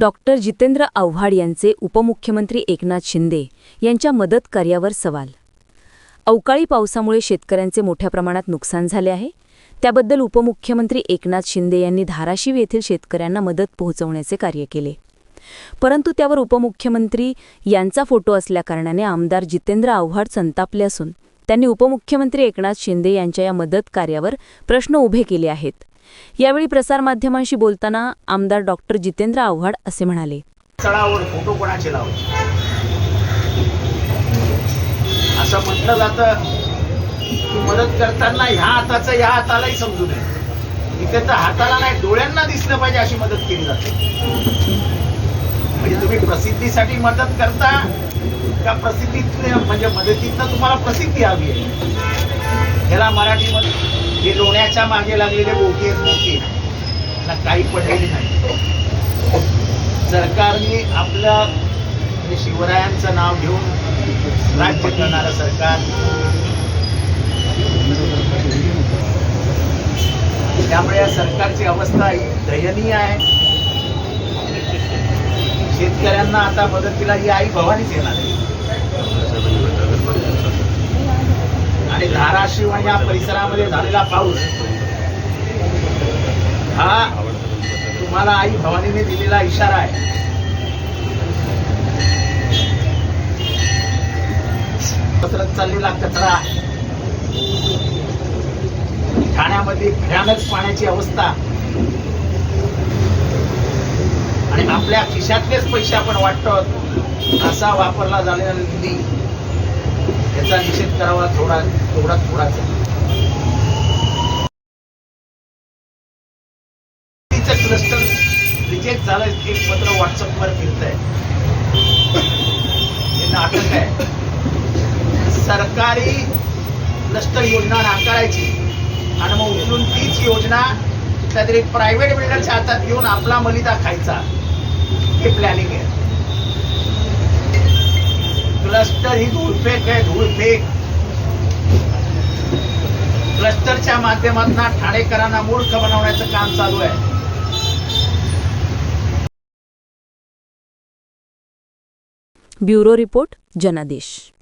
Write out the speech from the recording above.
Doctor Jitendra Awhad यांचे उपमुख्यमंत्री एकनाथ शिंदे यांच्या मदत कार्यावर सवाल. अवकाळी पावसामुळे शेतकऱ्यांचे मोठ्या प्रमाणात नुकसान झाले आहे. त्याबद्दल उपमुख्यमंत्री एकनाथ शिंदे यांनी धाराशिव येथील शेतकऱ्यांना मदत पोहोचवण्याचे कार्य केले. परंतु त्यावर उपमुख्यमंत्री यांचा फोटो असल्याकारणाने आमदार जितेंद्र आव्हाड संतापले असून त्यांनी उपमुख्यमंत्री एकनाथ शिंदे यांच्या या मदत कार्यावर प्रश्न उभे केले आहेत. यावेळी प्रसारमाध्यमांशी बोलताना आमदार डॉक्टर जितेंद्र आव्हाड असे म्हणाले. स्थळावर फोटो कोणाचे लावले असं म्हटलं जातं. की मदत करताना ह्या हाताचं या हातालाही समजू नये. इथे तर हाताला नाही डोळ्यांना दिसलं पाहिजे अशी मदत केली जाते. म्हणजे तुम्ही प्रसिद्धीसाठी मदत करता का प्रसिद्धीत म्हणजे मदतीतनं तुम्हाला प्रसिद्धी हवी आहे? त्याला मराठीमध्ये हे लोण्याच्या मागे लागलेले बोटी आहेत मोठी ना काही पडलेली नाही. सरकारने आपलं म्हणजे शिवरायांचं नाव घेऊन राज्य करणारं सरकार त्यामुळे या सरकारची अवस्था ही दयनीय आहे. शेतकऱ्यांना आता मदतीला ही आई भवानीच येणार आहे. आणि धाराशिव आणि या परिसरामध्ये झालेला पाऊस हा तुम्हाला आई भवानीने दिलेला इशारा आहे. पसरत चाललेला कचरा ठाण्यामध्ये भयानक पाण्याची अवस्था. आणि आपल्या खिशातलेच पैसे आपण वाटतो असा वापरला झालेला निधी याचा निषेध करावा थोडा थोडा थोडाच क्लस्टर रिजेक्ट झालं एक पत्र व्हॉट्सअपवर फिरत आहे हे नाटक आहे. सरकारी क्लस्टर योजना नाकारायची. आणि मग उचलून तीच योजना काहीतरी प्रायव्हेट बिल्डरच्या हातात घेऊन आपला मलिदा खायचा. हे। प्लॅनिंग आहे क्लस्टर ही धूळफेक आहे धूळफेक क्लस्टरच्या माध्यमातून ठाणेकरांना मूर्ख बनवण्याचं काम चालू आहे. ब्युरो रिपोर्ट जनादेश.